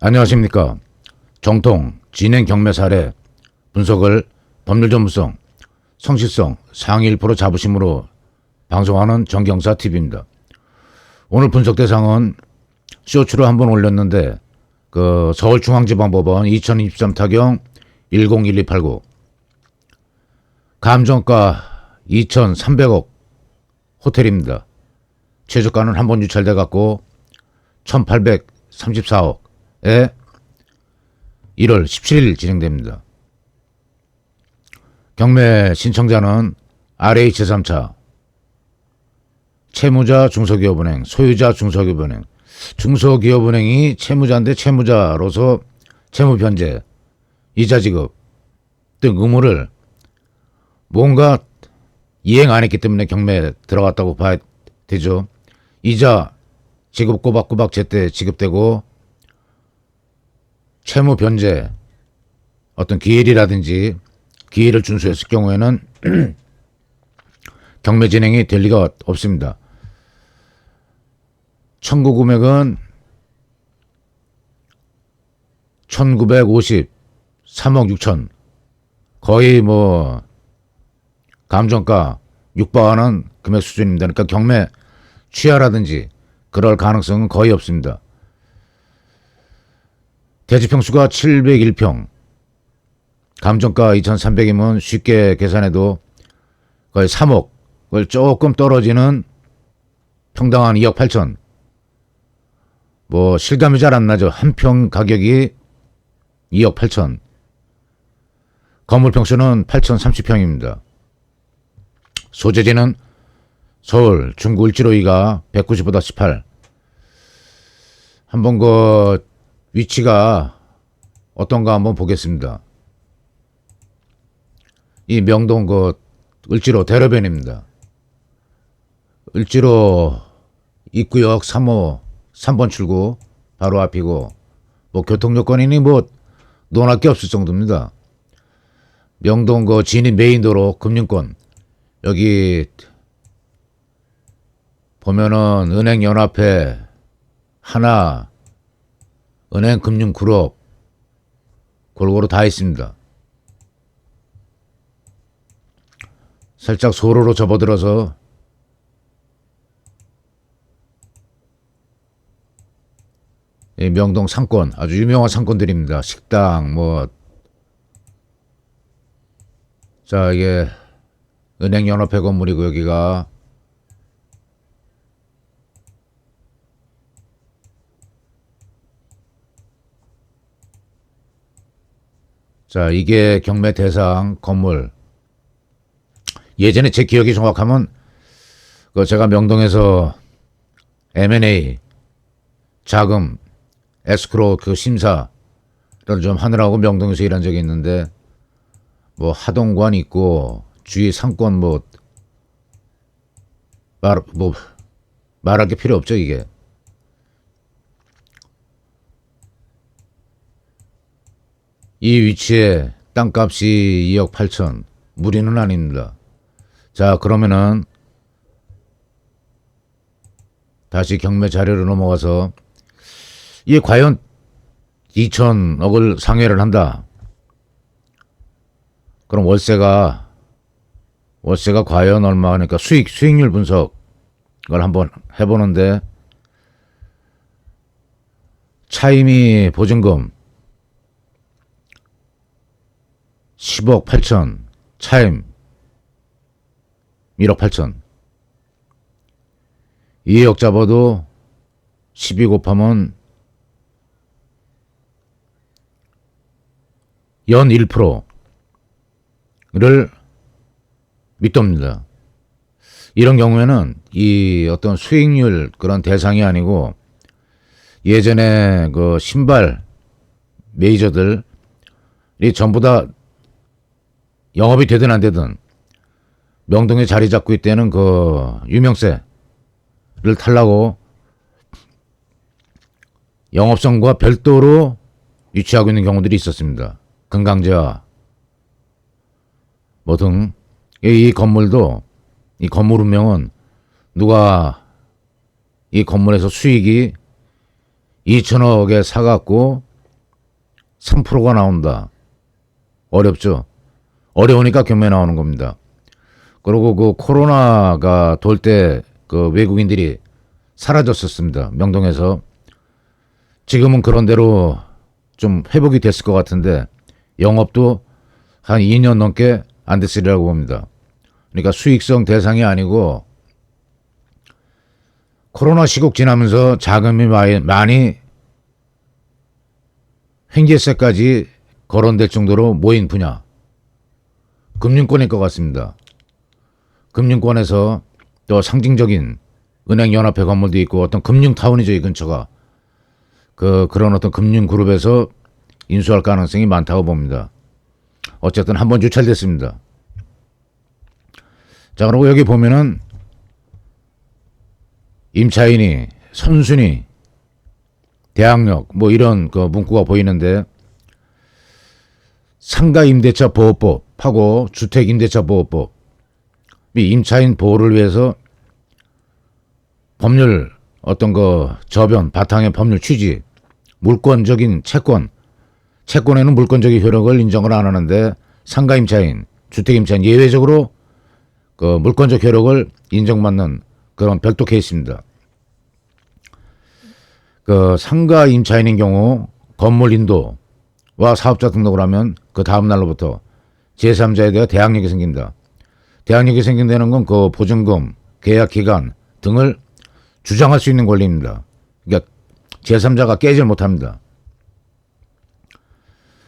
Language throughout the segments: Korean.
안녕하십니까. 정통 진행 경매 사례 분석을 법률 전문성, 성실성 상위 1% 자부심으로 방송하는 정경사 TV입니다. 오늘 분석 대상은 쇼츠로 한번 올렸는데 그 서울중앙지방법원 2023 타경 101289 감정가 2,300억 호텔입니다. 최저가는 한 번 유찰돼 갖고 1,834억 에 1월 17일 진행됩니다. 경매 신청자는 RH3차 채무자 중소기업은행, 소유자 중소기업은행, 중소기업은행이 채무자인데 채무자로서 채무 변제, 이자 지급 등 의무를 뭔가 이행 안 했기 때문에 경매에 들어갔다고 봐야 되죠. 이자 지급 꼬박꼬박 제때 지급되고 채무 변제 어떤 기일이라든지 기일을 준수했을 경우에는 경매 진행이 될 리가 없습니다. 청구 금액은 1950 3억 6천 거의 뭐 감정가 육박하는 금액 수준입니다. 그러니까 경매 취하라든지 그럴 가능성은 거의 없습니다. 대지평수가 701평, 감정가 2,300이면 쉽게 계산해도 거의 3억, 그걸 조금 떨어지는 평당 한 2억 8천. 뭐 실감이 잘 안 나죠. 한 평 가격이 2억 8천. 건물 평수는 8,030평입니다. 소재지는 서울 중구 을지로이가 190보다 18. 한번 그 위치가 어떤가 한번 보겠습니다. 이 명동 그 을지로 대로변입니다. 을지로 입구역 3호 3번 출구 바로 앞이고 뭐 교통 여건이니 뭐 논할 게 없을 정도입니다. 명동 그 진입 메인도로 금융권 여기 보면은 은행 연합회 하나 은행 금융 그룹 골고루 다 있습니다. 살짝 소로로 접어들어서 이 명동 상권 아주 유명한 상권들입니다. 식당 뭐 자 이게 은행연합회 건물이고 여기가 자 이게 경매 대상 건물. 예전에 제 기억이 정확하면 그 제가 명동에서 M&A 자금 에스크로 그 심사를 좀 하느라고 명동에서 일한 적이 있는데 뭐 하동관 있고 주위 상권 뭐 말, 뭐 말할 게 필요 없죠 이게 이 위치에 땅값이 2억 8천. 무리는 아닙니다. 자 그러면은 다시 경매 자료로 넘어가서 이게 과연 2천억을 상회를 한다. 그럼 월세가 월세가 과연 얼마 그러니까 수익 수익률 분석을 한번 해보는데 차임이 보증금 10억 8천 차임 1억 8천 2억 잡아도 12 곱하면 연 1%를 밑돕니다. 이런 경우에는 이 어떤 수익률 그런 대상이 아니고 예전에 그 신발 메이저들이 전부 다 영업이 되든 안 되든 명동에 자리 잡고 있다는 그 유명세를 탈라고 영업성과 별도로 유치하고 있는 경우들이 있었습니다. 금강제와 뭐등 이 건물도 이 건물 운명은 누가 이 건물에서 수익이 2천억에 사갖고 3%가 나온다. 어렵죠. 어려우니까 경매 나오는 겁니다. 그리고 그 코로나가 돌 때 그 외국인들이 사라졌었습니다. 명동에서. 지금은 그런 대로 좀 회복이 됐을 것 같은데 영업도 한 2년 넘게 안 됐으리라고 봅니다. 그러니까 수익성 대상이 아니고 코로나 시국 지나면서 자금이 많이- 많이 횡재세까지 거론될 정도로 모인 분야. 금융권일 것 같습니다. 금융권에서 또 상징적인 은행연합회 건물도 있고 어떤 금융타운이죠, 이 근처가. 그, 그런 어떤 금융그룹에서 인수할 가능성이 많다고 봅니다. 어쨌든 한번 유찰됐습니다. 자, 그리고 여기 보면은 임차인이, 선순위, 대학력, 뭐 이런 그 문구가 보이는데 상가 임대차 보호법 하고 주택 임대차 보호법 이 임차인 보호를 위해서 법률 어떤 거 저변 바탕의 법률 취지 물권적인 채권 채권에는 물권적인 효력을 인정을 안 하는데 상가 임차인 주택 임차인 예외적으로 그 물권적 효력을 인정받는 그런 별도 케이스입니다. 그 상가 임차인인 경우 건물 인도와 사업자 등록을 하면 그 다음 날로부터 제3자에 대해 대항력이 생깁니다. 대항력이 생긴다는 건 그 보증금, 계약 기간 등을 주장할 수 있는 권리입니다. 그러니까 제3자가 깨질 못합니다.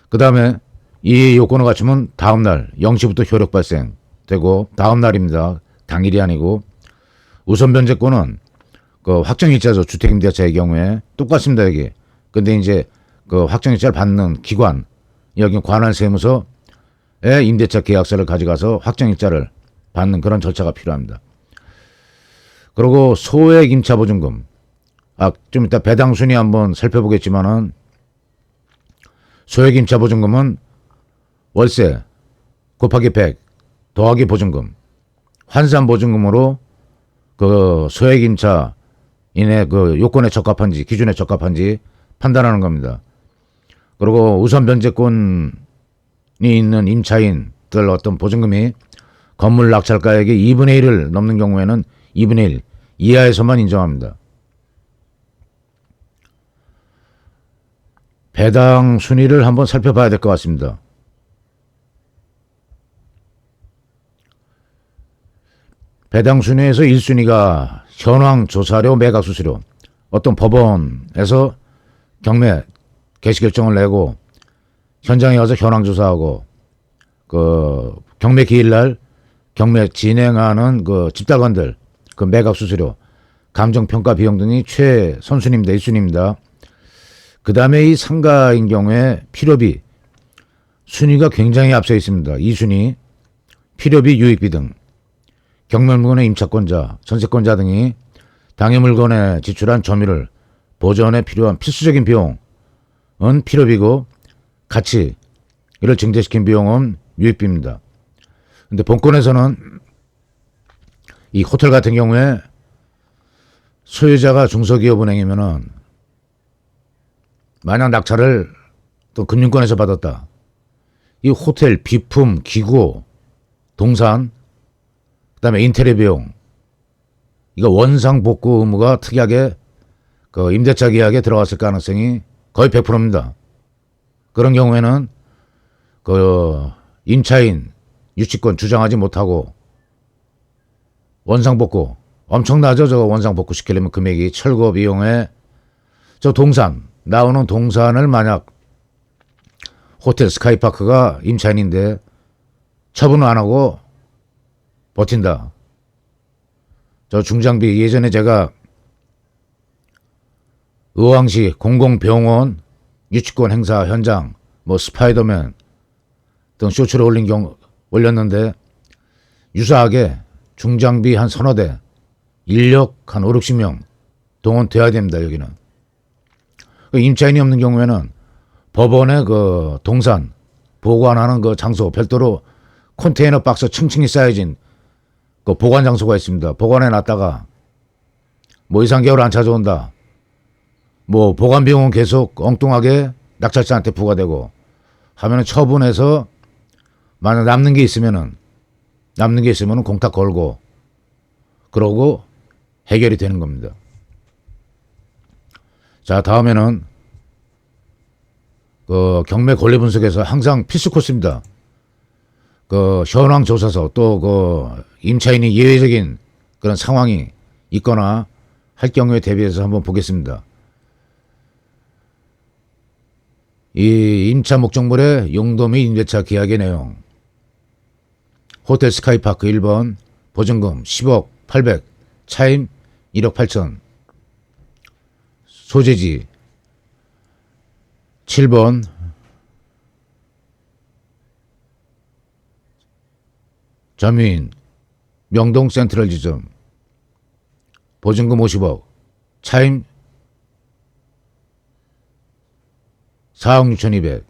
그 다음에 이 요건을 갖추면 다음 날 0시부터 효력 발생되고 다음 날입니다. 당일이 아니고 우선 변제권은 그 확정일자죠. 주택임대차의 경우에 똑같습니다. 여기. 근데 이제 그 확정일자를 받는 기관 여기 관할세무서에 임대차 계약서를 가져가서 확정일자를 받는 그런 절차가 필요합니다. 그리고 소액 임차 보증금. 아, 좀 이따 배당 순위 한번 살펴보겠지만은 소액 임차 보증금은 월세 곱하기 100 더하기 보증금 환산 보증금으로 그 소액 임차 인의 그 요건에 적합한지 기준에 적합한지 판단하는 겁니다. 그리고 우선 변제권이 있는 임차인들 어떤 보증금이 건물 낙찰가액의 2분의 1을 넘는 경우에는 2분의 1 이하에서만 인정합니다. 배당 순위를 한번 살펴봐야 될 것 같습니다. 배당 순위에서 1순위가 현황 조사료 매각 수수료 어떤 법원에서 경매 개시 결정을 내고 현장에 가서 현황 조사하고 그 경매 기일날 경매 진행하는 그 집단관들 그 매각 수수료 감정 평가 비용 등이 최선순위입니다. 1순위입니다. 그 다음에 이 상가인 경우에 필요비 순위가 굉장히 앞서 있습니다. 2순위 필요비 유익비 등 경매 물건의 임차권자, 전세권자 등이 당해 물건에 지출한 점유를 보존에 필요한 필수적인 비용은 필요비고 가치 이를 증대시킨 비용은 유익비입니다. 근데 본권에서는 이 호텔 같은 경우에 소유자가 중소기업은행이면은 만약 낙찰을 또 금융권에서 받았다. 이 호텔 비품, 기구, 동산, 그다음에 인테리어 비용, 이거 원상 복구 의무가 특이하게 그 임대차 계약에 들어갔을 가능성이 거의 100%입니다. 그런 경우에는 그 임차인 유치권 주장하지 못하고 원상 복구 엄청나죠. 저거 원상 복구 시키려면 금액이 철거 비용에 저 동산 나오는 동산을 만약 호텔 스카이파크가 임차인인데 처분을 안 하고 버틴다. 저 중장비 예전에 제가 의왕시 공공병원 유치권 행사 현장 뭐 스파이더맨 등 쇼츠를 올린 경우 올렸는데 유사하게 중장비 한 서너 대 인력 한 5, 60명 동원돼야 됩니다. 여기는 그 임차인이 없는 경우에는 법원의 그 동산 보관하는 그 장소 별도로 컨테이너 박스 층층이 쌓여진 그 보관 장소가 있습니다. 보관해 놨다가 뭐 2, 3개월 안 찾아온다. 뭐 보관 비용은 계속 엉뚱하게 낙찰자한테 부과되고 하면은 처분해서 만약 남는 게 있으면은 남는 게 있으면은 공탁 걸고 그러고 해결이 되는 겁니다. 자 다음에는 그 경매 권리 분석에서 항상 필수 코스입니다. 그 현황 조사서 또 그 임차인이 예외적인 그런 상황이 있거나 할 경우에 대비해서 한번 보겠습니다. 이 임차 목적물의 용도 및 임대차 계약의 내용. 호텔 스카이파크 1번 보증금 10억 800 차임 1억 8천. 소재지. 7번 점유인 명동 센트럴 지점. 보증금 50억 차임 4억 6,200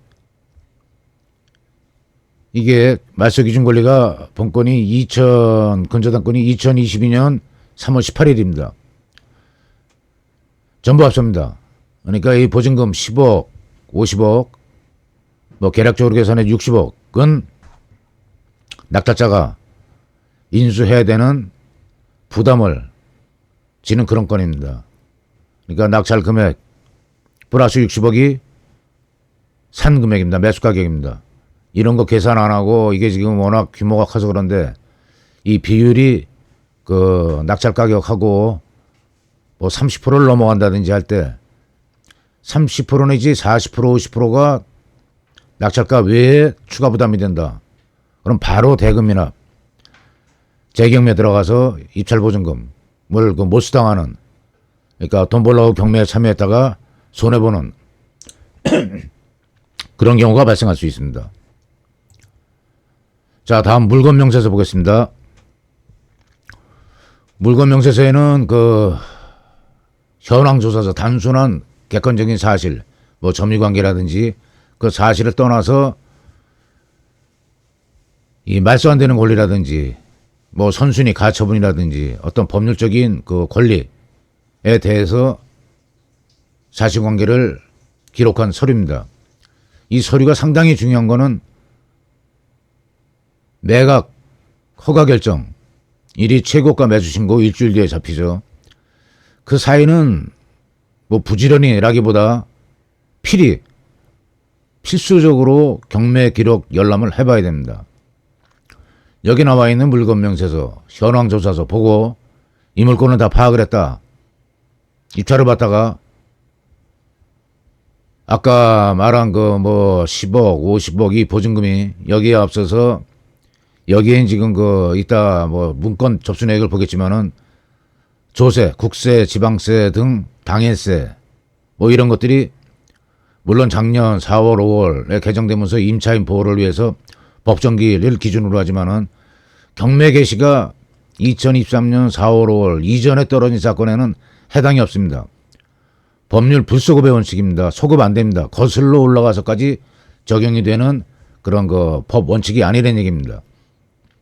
이게 말소 기준 권리가 본건이 2000 근저당권이 2022년 3월 18일입니다. 전부 합소입니다. 그러니까 이 보증금 10억, 50억, 뭐 계략적으로 계산해 60억은 낙찰자가 인수해야 되는 부담을 지는 그런 건입니다. 그러니까 낙찰 금액 플러스 60억이 산 금액입니다. 매수 가격입니다. 이런 거 계산 안 하고 이게 지금 워낙 규모가 커서 그런데 이 비율이 그 낙찰 가격하고 뭐 30%를 넘어간다든지 할 때 30% 내지 40% 50%가 낙찰가 외에 추가 부담이 된다. 그럼 바로 대금 이나 재경매 들어가서 입찰 보증금을 그 못수당하는 그러니까 돈 벌려고 경매에 참여했다가 손해 보는 그런 경우가 발생할 수 있습니다. 자, 다음 물건 명세서 보겠습니다. 물건 명세서에는 그 현황 조사서 단순한 객관적인 사실, 뭐 점유 관계라든지 그 사실을 떠나서 이 말소 안 되는 권리라든지 뭐 선순위 가처분이라든지 어떤 법률적인 그 권리에 대해서 사실관계를 기록한 서류입니다. 이 서류가 상당히 중요한 거는 매각 허가 결정 일이 최고가 매수 신고 일주일 뒤에 잡히죠. 그 사이는 뭐 부지런히라기보다 필히 필수적으로 경매 기록 열람을 해봐야 됩니다. 여기 나와 있는 물건 명세서, 현황 조사서 보고 이 물건은 다 파악을 했다. 입찰을 받다가 아까 말한 그 뭐 10억, 50억 이 보증금이 여기에 앞서서 여기엔 지금 그 이따 뭐 문건 접수 내역을 보겠지만은 조세, 국세, 지방세 등 당해세 뭐 이런 것들이 물론 작년 4월, 5월에 개정되면서 임차인 보호를 위해서 법정기를 기준으로 하지만은 경매 개시가 2023년 4월, 5월 이전에 떨어진 사건에는 해당이 없습니다. 법률 불소급의 원칙입니다. 소급 안 됩니다. 거슬러 올라가서까지 적용이 되는 그런 그 법 원칙이 아니라는 얘기입니다.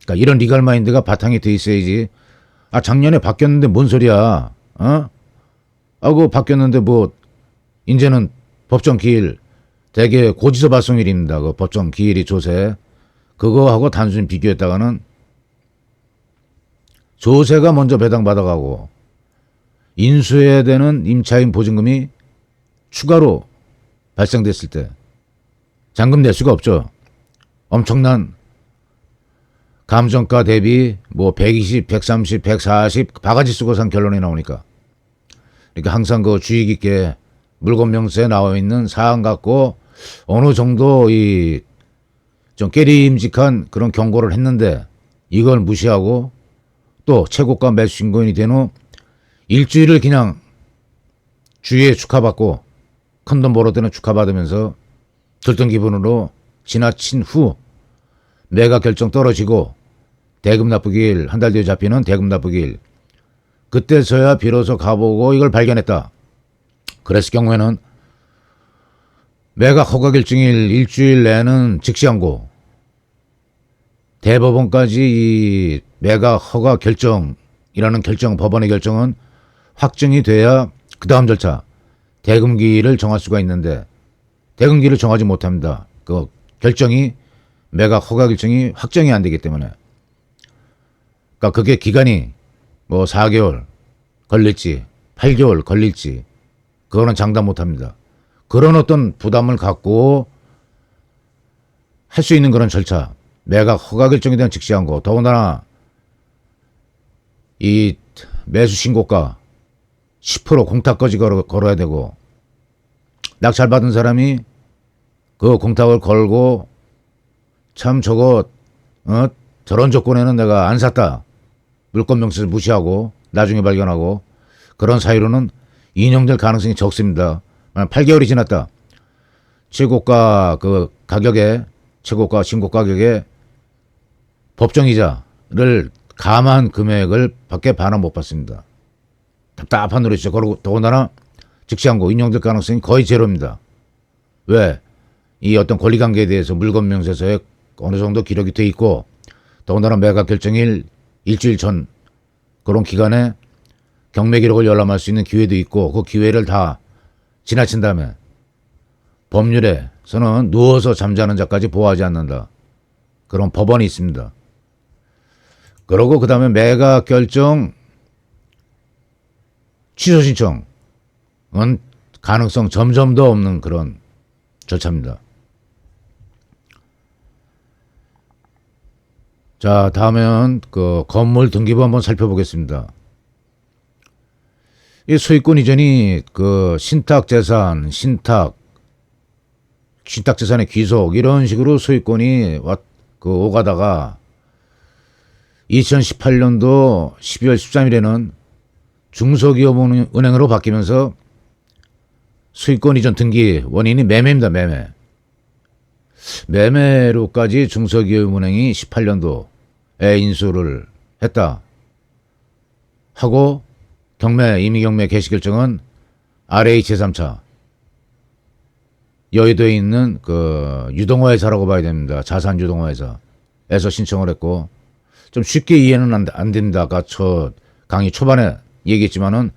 그러니까 이런 리갈 마인드가 바탕이 돼 있어야지. 아 작년에 바뀌었는데 뭔 소리야? 어? 아고 바뀌었는데 뭐 이제는 법정 기일 대개 고지서 발송일입니다. 그 법정 기일이 조세 그거하고 단순히 비교했다가는 조세가 먼저 배당받아가고 인수해야 되는 임차인 보증금이 추가로 발생됐을 때 잔금 낼 수가 없죠. 엄청난 감정가 대비 뭐 120, 130, 140 바가지 쓰고 산 결론이 나오니까. 그러니까 항상 그 주의 깊게 물건 명세에 나와 있는 사안 갖고 어느 정도 이 좀 깨림직한 그런 경고를 했는데 이걸 무시하고 또 최고가 매수 신고인이 된 후 일주일을 그냥 주위에 축하받고 큰돈 벌어들는 축하받으면서 들뜬 기분으로 지나친 후 매각 결정 떨어지고 대금 납부기일 한 달 뒤에 잡히는 대금 납부기일 그때서야 비로소 가보고 이걸 발견했다. 그랬을 경우에는 매각 허가 결정일 일주일 내는 즉시 항고 대법원까지 이 매각 허가 결정이라는 결정 법원의 결정은 확정이 돼야 그 다음 절차 대금기일을 정할 수가 있는데 대금기일을 정하지 못합니다. 그 결정이 매각 허가 결정이 확정이 안 되기 때문에 그러니까 그게 기간이 뭐 4개월 걸릴지 8개월 걸릴지 그거는 장담 못 합니다. 그런 어떤 부담을 갖고 할 수 있는 그런 절차 매각 허가 결정에 대한 직시한 거 더군다나 이 매수 신고가 10% 공탁까지 걸어, 걸어야 되고 낙찰 받은 사람이 그 공탁을 걸고 참 저거 어 저런 조건에는 내가 안 샀다 물건 명세서 무시하고 나중에 발견하고 그런 사유로는 인용될 가능성이 적습니다. 만약 8개월이 지났다. 최고가 그 가격에 최고가 신고 가격에 법정이자를 감한 금액을 밖에 반환 못 받습니다. 답답한 노릇이죠. 그리고 더군다나 즉시항고 인용될 가능성이 거의 제로입니다. 왜? 이 어떤 권리관계에 대해서 물건 명세서에 어느 정도 기록이 돼 있고 더군다나 매각 결정일 일주일 전 그런 기간에 경매 기록을 열람할 수 있는 기회도 있고 그 기회를 다 지나친 다음에 법률에서는 누워서 잠자는 자까지 보호하지 않는다. 그런 법원이 있습니다. 그러고 그 다음에 매각 결정 취소 신청은 가능성 점점 더 없는 그런 절차입니다. 자, 다음은 그 건물 등기부 한번 살펴보겠습니다. 이 소유권 이전이 그 신탁 재산, 신탁, 신탁 재산의 귀속 이런 식으로 소유권이 왔, 그 오가다가 2018년도 12월 13일에는 중소기업 은행으로 바뀌면서 수익권 이전 등기 원인이 매매입니다. 매매. 매매로까지 중소기업 은행이 18년도에 인수를 했다. 하고 경매 임의 경매 개시 결정은 RH 제3차 여의도에 있는 그 유동화 회사라고 봐야 됩니다. 자산 유동화 회사에서 신청을 했고 좀 쉽게 이해는 안, 안. 아까 저 강의 초반에 얘기했지만은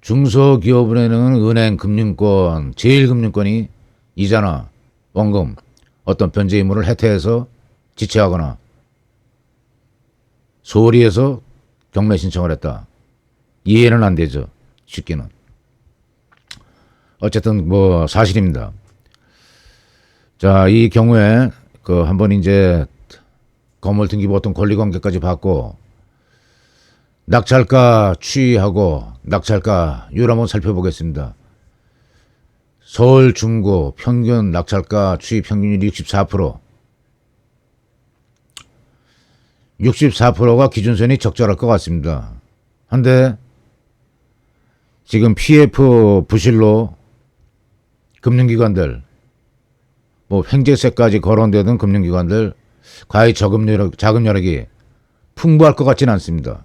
중소기업은행은 은행 금융권, 제일금융권이 이자나 원금 어떤 변제 의무를 해태해서 지체하거나 소리해서 경매 신청을 했다. 이해는 안 되죠. 쉽게는. 어쨌든 뭐 사실입니다. 자, 이 경우에 그 한번 이제 건물 등기부 어떤 권리 관계까지 받고 낙찰가 추이하고 낙찰가 율 한번 살펴보겠습니다. 서울 중구 평균 낙찰가 추이 평균율이 64%. 64%가 기준선이 적절할 것 같습니다. 한데 지금 PF 부실로 금융기관들 뭐 횡재세까지 거론되는 금융기관들 과외 저금 여력, 자금 여력이 풍부할 것 같지는 않습니다.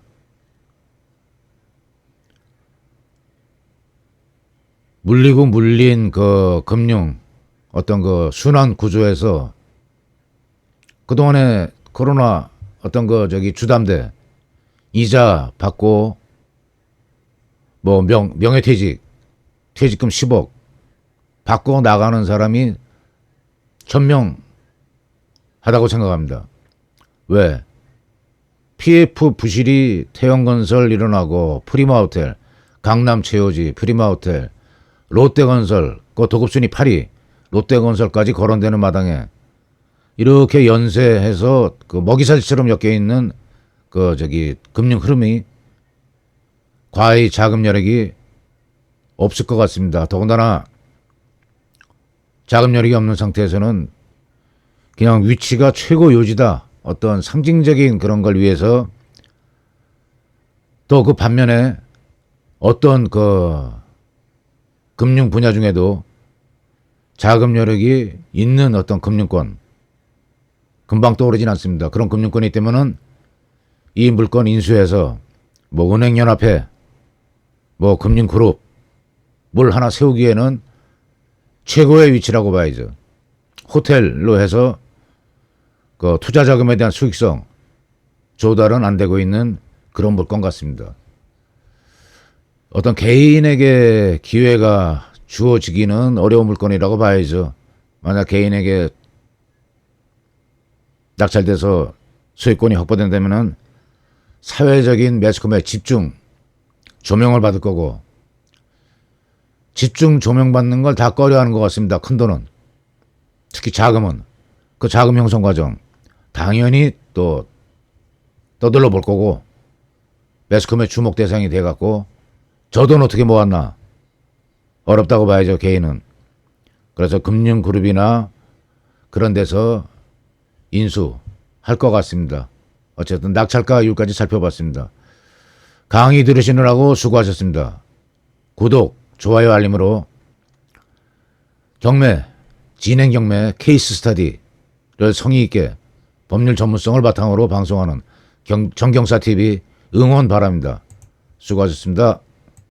물리고 물린 그 금융 어떤 그 순환 구조에서 그동안에 코로나 어떤 그 저기 주담대 이자 받고 뭐 명, 명예퇴직 퇴직금 10억 받고 나가는 사람이 천명 하다고 생각합니다. 왜? PF 부실이 태영건설 일어나고 프리마호텔, 강남체오지, 프리마호텔, 롯데건설, 그 도급순위 8위, 롯데건설까지 거론되는 마당에 이렇게 연쇄해서 그 먹이살처럼 엮여 있는 그 저기 금융 흐름이 과의 자금 여력이 없을 것 같습니다. 더군다나 자금 여력이 없는 상태에서는 그냥 위치가 최고 요지다. 어떤 상징적인 그런 걸 위해서 또 그 반면에 어떤 그 금융 분야 중에도 자금 여력이 있는 어떤 금융권 금방 떠오르진 않습니다. 그런 금융권이 있다면은 이 물건 인수해서 뭐 은행연합회 뭐 금융그룹 뭘 하나 세우기에는 최고의 위치라고 봐야죠. 호텔로 해서 그 투자 자금에 대한 수익성 조달은 안 되고 있는 그런 물건 같습니다. 어떤 개인에게 기회가 주어지기는 어려운 물건이라고 봐야죠. 만약 개인에게 낙찰돼서 소유권이 확보된다면은 사회적인 매스컴에 집중 조명을 받을 거고 집중 조명받는 걸 다 꺼려하는 것 같습니다. 큰 돈은 특히 자금은 그 자금 형성 과정 당연히 또 떠들러 볼 거고 매스컴의 주목 대상이 돼갖고 저 돈 어떻게 모았나 어렵다고 봐야죠 개인은 그래서 금융그룹이나 그런 데서 인수할 것 같습니다. 어쨌든 낙찰가 이유까지 살펴봤습니다. 강의 들으시느라고 수고하셨습니다. 구독, 좋아요, 알림으로 경매, 진행 경매 케이스 스터디를 성의 있게 법률 전문성을 바탕으로 방송하는 경, 정경사 TV 응원 바랍니다. 수고하셨습니다.